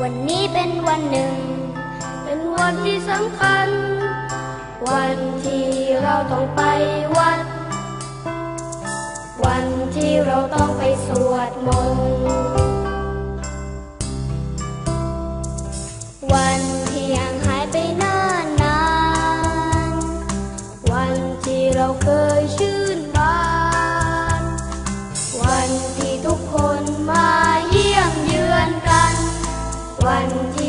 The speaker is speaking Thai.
วันนี้เป็นวันหนึ่ง เป็นวันที่สำคัญ วันที่เราต้องไปวัด วันที่เราต้องไปสวดมนต์วันที่ยังหายไปนานนานๆวันที่เราเคยชื่นบาน วันที่ทุกคน มา